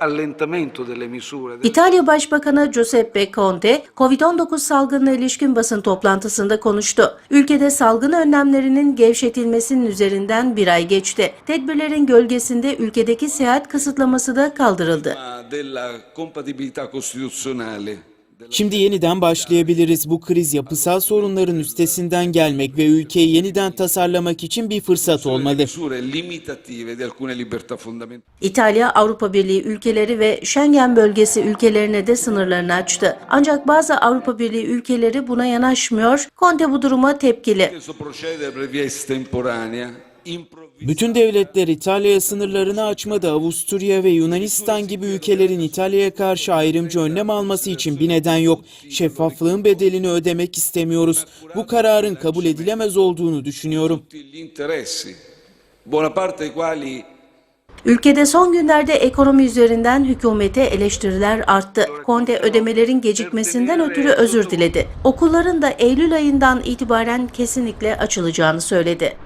Allentamento delle misure. İtalya Başbakanı Giuseppe Conte, Covid-19 salgınına ilişkin basın toplantısında konuştu. Ülkede salgın önlemlerinin gevşetilmesinin üzerinden bir ay geçti. Tedbirlerin gölgesinde ülkedeki seyahat kısıtlaması da kaldırıldı. Şimdi yeniden başlayabiliriz. Bu kriz yapısal sorunların üstesinden gelmek ve ülkeyi yeniden tasarlamak için bir fırsat olmalı. İtalya, Avrupa Birliği ülkeleri ve Schengen bölgesi ülkelerine de sınırlarını açtı. Ancak bazı Avrupa Birliği ülkeleri buna yanaşmıyor. Conte bu duruma tepkili. Bütün devletler İtalya'ya sınırlarını açmadı. Avusturya ve Yunanistan gibi ülkelerin İtalya'ya karşı ayrımcı önlem alması için bir neden yok. Şeffaflığın bedelini ödemek istemiyoruz. Bu kararın kabul edilemez olduğunu düşünüyorum. Ülkede son günlerde ekonomi üzerinden hükümete eleştiriler arttı. Conte ödemelerin gecikmesinden ötürü özür diledi. Okulların da Eylül ayından itibaren kesinlikle açılacağını söyledi.